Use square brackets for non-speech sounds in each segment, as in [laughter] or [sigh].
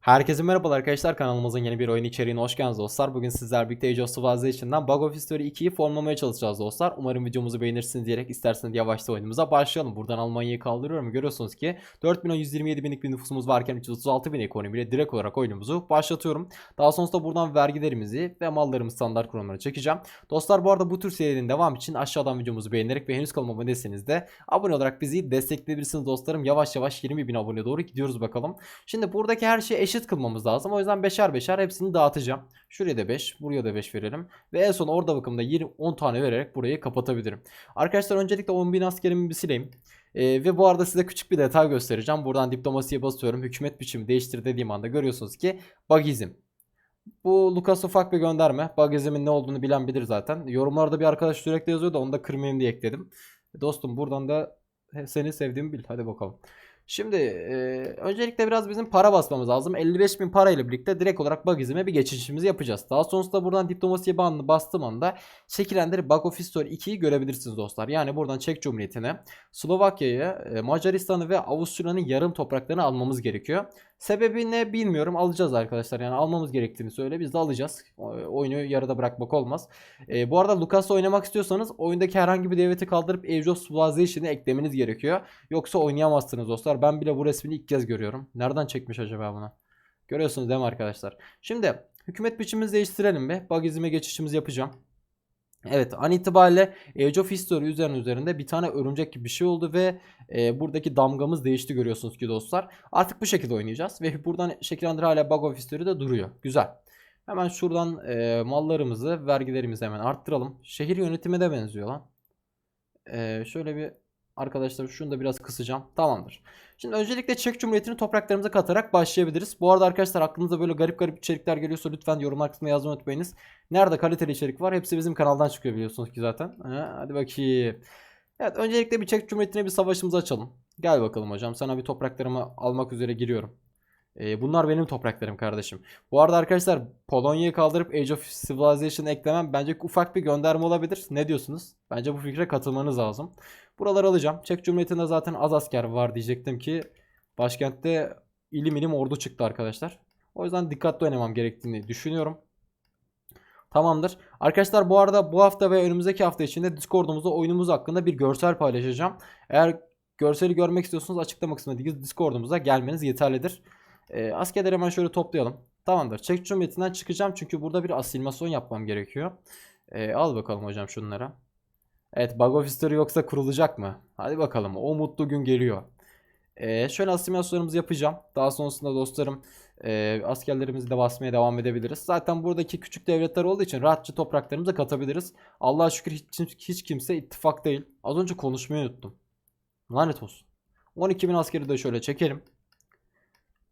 Herkese merhabalar arkadaşlar kanalımızın yeni bir oyun içeriğine hoş geldiniz dostlar. Bugün sizler birlikte Age of Civilization'dan Bug of History 2'yi formlamaya çalışacağız dostlar. Umarım videomuzu beğenirsiniz diyerek isterseniz yavaşta oyunumuza başlayalım. Buradan Almanya'yı kaldırıyorum. Görüyorsunuz ki 4 milyon 127 binlik bir nüfusumuz varken 336 bin ekonomiyle direkt olarak oyunumuzu başlatıyorum. Daha sonrasında buradan vergilerimizi ve mallarımı standart kurumlara çekeceğim. Dostlar bu arada bu tür serinin devam için aşağıdan videomuzu beğenerek ve henüz kanalıma abone değilseniz de abone olarak bizi destekleyebilirsiniz dostlarım. Yavaş yavaş 20 bin abone doğru gidiyoruz bakalım. Şimdi buradaki her şeyi eşit kılmamız lazım. O yüzden beşer beşer hepsini dağıtacağım. Şuraya da 5, buraya da 5 verelim. Ve en son orada bakımda 20 10 tane vererek burayı kapatabilirim. Arkadaşlar öncelikle 10 bin askerimi bir sileyim. Ee, ve bu arada size küçük bir detay göstereceğim. Buradan diplomasiye basıyorum. Hükümet biçimi değiştir dediğim anda görüyorsunuz ki bagizm. Bu Lucas ufak bir gönderme. Bagizmin ne olduğunu bilen bilir zaten. Yorumlarda bir arkadaş sürekli yazıyor da onu da kırmayayım diye ekledim. Dostum buradan da seni sevdiğimi bil. Hadi bakalım. Şimdi e, öncelikle biraz bizim para basmamız lazım. 55 bin parayla birlikte direkt olarak bagizime bir geçişimizi yapacağız. Daha sonrasında buradan diplomasiye bandını bastığım anda şekillendirip Bug of History 2'yi görebilirsiniz dostlar. Yani buradan Çek Cumhuriyeti'ne, Slovakya'yı, e, Macaristan'ı ve Avusturya'nın yarım topraklarını almamız gerekiyor. Sebebi ne bilmiyorum. Alacağız arkadaşlar. Yani almamız gerektiğini söyle. Biz de alacağız. Oyunu yarıda bırakmak olmaz. E, bu arada Lucas'la oynamak istiyorsanız oyundaki herhangi bir devleti kaldırıp Age of Civilization'ı eklemeniz gerekiyor. Yoksa oynayamazsınız dostlar. Ben bile bu resmini ilk kez görüyorum. Nereden çekmiş acaba bunu? Görüyorsunuz değil mi arkadaşlar? Şimdi hükümet biçimimizi değiştirelim be. Bagizime geçişimizi yapacağım. Evet an itibariyle Age of History üzerine üzerinde bir tane örümcek gibi bir şey oldu ve e, buradaki damgamız değişti görüyorsunuz ki dostlar. Artık bu şekilde oynayacağız ve buradan şekillendir hala Bug of History'de duruyor. Güzel. Hemen şuradan e, mallarımızı, vergilerimizi hemen arttıralım. Şehir yönetimi de benziyor lan. E, şöyle bir arkadaşlar şunu da biraz kısacağım. Tamamdır. Şimdi öncelikle Çek Cumhuriyeti'ni topraklarımıza katarak başlayabiliriz. Bu arada arkadaşlar aklınıza böyle garip garip içerikler geliyorsa lütfen yorumlar kısmına yazmayı unutmayınız. Nerede kaliteli içerik var? Hepsi bizim kanaldan çıkıyor biliyorsunuz ki zaten. Ha, hadi bakayım. Evet öncelikle bir Çek Cumhuriyeti'ne bir savaşımızı açalım. Gel bakalım hocam. Sana bir topraklarımı almak üzere giriyorum. Ee, bunlar benim topraklarım kardeşim. Bu arada arkadaşlar Polonya'yı kaldırıp Age of Civilization eklemem bence ufak bir gönderme olabilir. Ne diyorsunuz? Bence bu fikre katılmanız lazım. Buraları alacağım. Çek Cumhuriyeti'nde zaten az asker var diyecektim ki başkentte ilim ilim ordu çıktı arkadaşlar. O yüzden dikkatli oynamam gerektiğini düşünüyorum. Tamamdır. Arkadaşlar bu arada bu hafta ve önümüzdeki hafta içinde Discord'umuzda oyunumuz hakkında bir görsel paylaşacağım. Eğer görseli görmek istiyorsanız açıklama kısmındaki Discord'umuza gelmeniz yeterlidir. Ee, askerleri hemen şöyle toplayalım. Tamamdır. Çek Cumhuriyeti'nden çıkacağım çünkü burada bir asimilasyon yapmam gerekiyor. Ee, al bakalım hocam şunlara. Evet Bug of History yoksa kurulacak mı? Hadi bakalım o mutlu gün geliyor. Ee, şöyle asimilasyonlarımızı yapacağım. Daha sonrasında dostlarım e, askerlerimizi de basmaya devam edebiliriz. Zaten buradaki küçük devletler olduğu için rahatça topraklarımıza katabiliriz. Allah'a şükür hiç, hiç kimse ittifak değil. Az önce konuşmayı unuttum. Lanet olsun. 12 bin askeri de şöyle çekelim.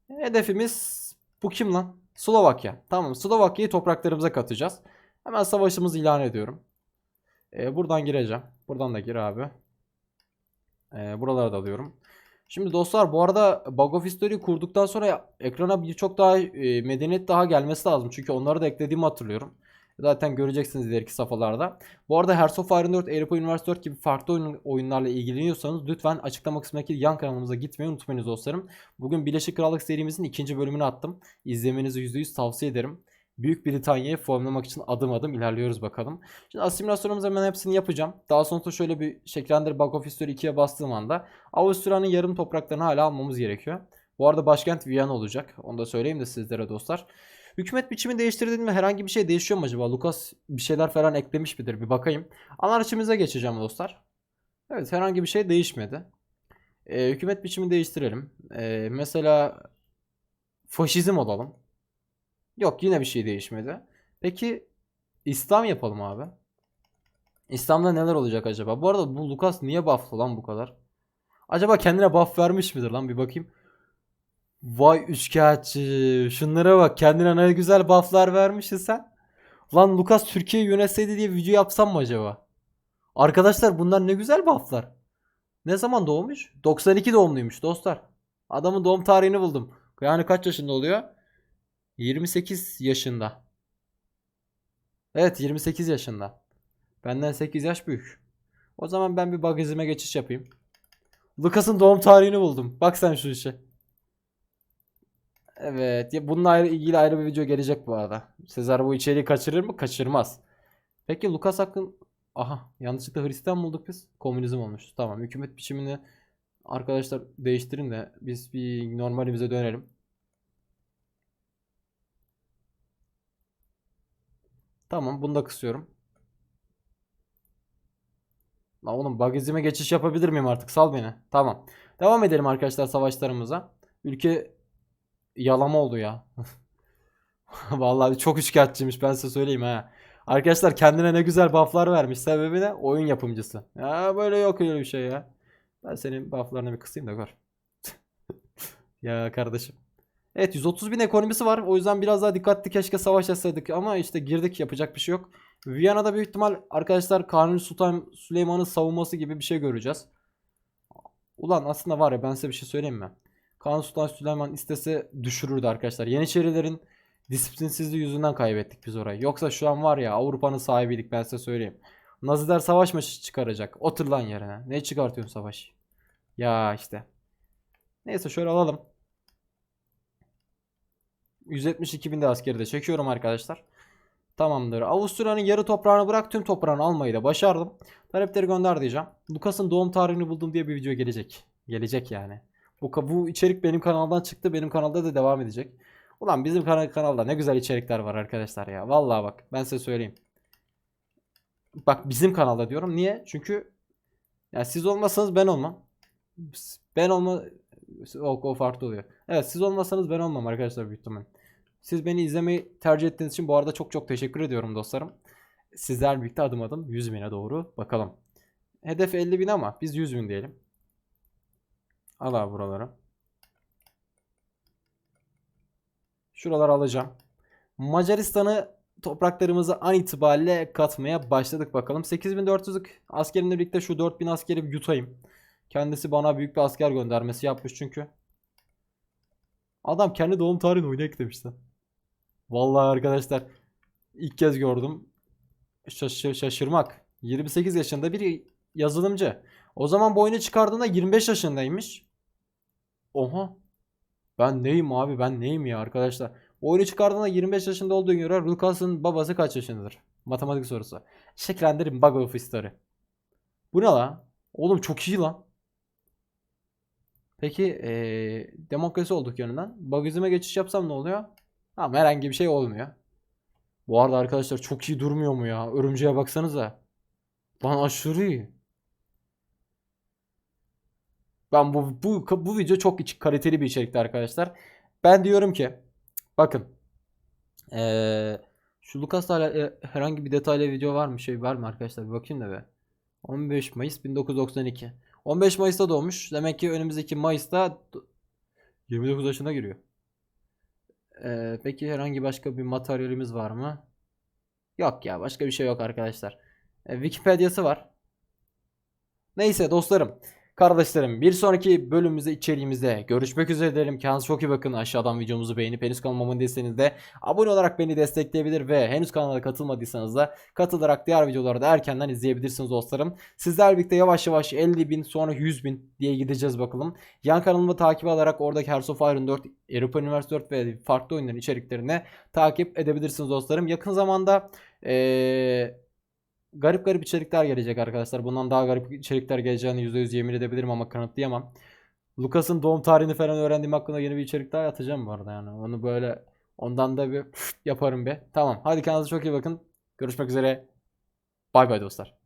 Hedefimiz bu kim lan? Slovakya. Tamam Slovakya'yı topraklarımıza katacağız. Hemen savaşımızı ilan ediyorum. Ee, buradan gireceğim. Buradan da gir abi. Ee, buraları da alıyorum. Şimdi dostlar bu arada Bug of History kurduktan sonra ekrana birçok daha e, medeniyet daha gelmesi lazım. Çünkü onları da eklediğimi hatırlıyorum. Zaten göreceksiniz ileriki safhalarda. Bu arada Hearts of Iron 4, Europa Universe 4 gibi farklı oyun, oyunlarla ilgileniyorsanız lütfen açıklama kısmındaki yan kanalımıza gitmeyi unutmayınız dostlarım. Bugün Birleşik Krallık serimizin ikinci bölümünü attım. İzlemenizi %100 tavsiye ederim. Büyük Britanya'yı formlamak için adım adım ilerliyoruz bakalım. Şimdi asimilasyonumuzu hemen hepsini yapacağım. Daha sonra şöyle bir şekillendir Bug of History 2'ye bastığım anda Avusturya'nın yarım topraklarını hala almamız gerekiyor. Bu arada başkent Viyana olacak. Onu da söyleyeyim de sizlere dostlar. Hükümet biçimi değiştirdiğinde mi herhangi bir şey değişiyor mu acaba? Lucas bir şeyler falan eklemiş midir? Bir bakayım. Anarşimize geçeceğim dostlar. Evet herhangi bir şey değişmedi. Ee, hükümet biçimi değiştirelim. Ee, mesela faşizm olalım. Yok yine bir şey değişmedi. Peki İslam yapalım abi. İslam'da neler olacak acaba? Bu arada bu Lucas niye buff'lı lan bu kadar? Acaba kendine buff vermiş midir lan bir bakayım. Vay üçkağıtçı. Şunlara bak kendine ne güzel buff'lar vermişsin sen. Lan Lucas Türkiye'yi yönetseydi diye video yapsam mı acaba? Arkadaşlar bunlar ne güzel buff'lar. Ne zaman doğmuş? 92 doğumluymuş dostlar. Adamın doğum tarihini buldum. Yani kaç yaşında oluyor? 28 yaşında. Evet 28 yaşında. Benden 8 yaş büyük. O zaman ben bir bagajime geçiş yapayım. Lucas'ın doğum tarihini buldum. Bak sen şu işe. Evet. Ya bununla ayrı, ilgili ayrı bir video gelecek bu arada. Sezar bu içeriği kaçırır mı? Kaçırmaz. Peki Lucas hakkın... Aha yanlışlıkla Hristiyan mı olduk biz? Komünizm olmuş. Tamam hükümet biçimini arkadaşlar değiştirin de biz bir normalimize dönelim. Tamam bunu da kısıyorum. Lan oğlum bagizime geçiş yapabilir miyim artık? Sal beni. Tamam. Devam edelim arkadaşlar savaşlarımıza. Ülke yalama oldu ya. [laughs] Vallahi çok üçkağıtçıymış ben size söyleyeyim ha. Arkadaşlar kendine ne güzel bufflar vermiş. Sebebi ne? Oyun yapımcısı. Ya böyle yok öyle bir şey ya. Ben senin bufflarını bir kısayım da gör. [laughs] ya kardeşim. Evet 130 bin ekonomisi var. O yüzden biraz daha dikkatli keşke savaş etseydik. Ama işte girdik yapacak bir şey yok. Viyana'da büyük ihtimal arkadaşlar Kanuni Sultan Süleyman'ın savunması gibi bir şey göreceğiz. Ulan aslında var ya ben size bir şey söyleyeyim mi? Kanuni Sultan Süleyman istese düşürürdü arkadaşlar. Yeniçerilerin disiplinsizliği yüzünden kaybettik biz orayı. Yoksa şu an var ya Avrupa'nın sahibiydik ben size söyleyeyim. Naziler savaş mı çıkaracak? Otur lan yerine. Ne çıkartıyorsun savaş? Ya işte. Neyse şöyle alalım. 172 bin de askeri de çekiyorum arkadaşlar. Tamamdır. Avusturya'nın yarı toprağını bırak tüm toprağını almayı da başardım. Talepleri gönder diyeceğim. Lucas'ın doğum tarihini buldum diye bir video gelecek. Gelecek yani. Bu, bu içerik benim kanaldan çıktı. Benim kanalda da devam edecek. Ulan bizim kanal kanalda ne güzel içerikler var arkadaşlar ya. Vallahi bak ben size söyleyeyim. Bak bizim kanalda diyorum. Niye? Çünkü ya siz olmasanız ben olmam. Ben olma o, o farklı oluyor. Evet siz olmasanız ben olmam arkadaşlar büyük ihtimal. Siz beni izlemeyi tercih ettiğiniz için bu arada çok çok teşekkür ediyorum dostlarım. Sizler birlikte adım adım 100 bine doğru bakalım. Hedef 50 bin ama biz 100 bin diyelim. Al abi buraları. Şuraları alacağım. Macaristan'ı topraklarımızı an itibariyle katmaya başladık bakalım. 8400'lük askerimle birlikte şu 4000 askeri yutayım. Kendisi bana büyük bir asker göndermesi yapmış çünkü. Adam kendi doğum tarihini oyuna eklemişti. Vallahi arkadaşlar ilk kez gördüm. Şaş- şaşırmak. 28 yaşında bir yazılımcı. O zaman bu çıkardığında 25 yaşındaymış. Oha. Ben neyim abi ben neyim ya arkadaşlar. Oyunu çıkardığında 25 yaşında olduğu göre Lucas'ın babası kaç yaşındadır? Matematik sorusu. Şekillendirin Bug of History. Bu ne la? Oğlum çok iyi lan. Peki eee, demokrasi olduk yönünden. Bagizime geçiş yapsam ne oluyor? Tamam herhangi bir şey olmuyor. Bu arada arkadaşlar çok iyi durmuyor mu ya? Örümceğe baksanıza. Lan aşırı iyi. Ben bu bu bu video çok kaliteli bir içerikti arkadaşlar. Ben diyorum ki bakın eee, şu Lucas'la e, herhangi bir detaylı video var mı? Şey var mı arkadaşlar? Bir bakayım da be. 15 Mayıs 1992. 15 Mayıs'ta doğmuş. Demek ki önümüzdeki Mayıs'ta 29 yaşına giriyor. Ee, peki herhangi başka bir materyalimiz var mı? Yok ya başka bir şey yok arkadaşlar. Ee, Wikipedia'sı var. Neyse dostlarım. Kardeşlerim bir sonraki bölümümüzde içeriğimizde görüşmek üzere diyelim. Kendinize çok iyi bakın. Aşağıdan videomuzu beğenip henüz kanalıma değilseniz de abone olarak beni destekleyebilir ve henüz kanala katılmadıysanız da katılarak diğer videoları da erkenden izleyebilirsiniz dostlarım. Sizler birlikte yavaş yavaş 50 bin sonra 100 bin diye gideceğiz bakalım. Yan kanalımı takip alarak oradaki Hearts of Iron 4, Europa Universe 4 ve farklı oyunların içeriklerini takip edebilirsiniz dostlarım. Yakın zamanda eee garip garip içerikler gelecek arkadaşlar. Bundan daha garip içerikler geleceğini %100 yemin edebilirim ama kanıtlayamam. Lucas'ın doğum tarihini falan öğrendiğim hakkında yeni bir içerik daha atacağım bu arada yani. Onu böyle ondan da bir yaparım be. Tamam. Hadi kendinize çok iyi bakın. Görüşmek üzere. Bay bay dostlar.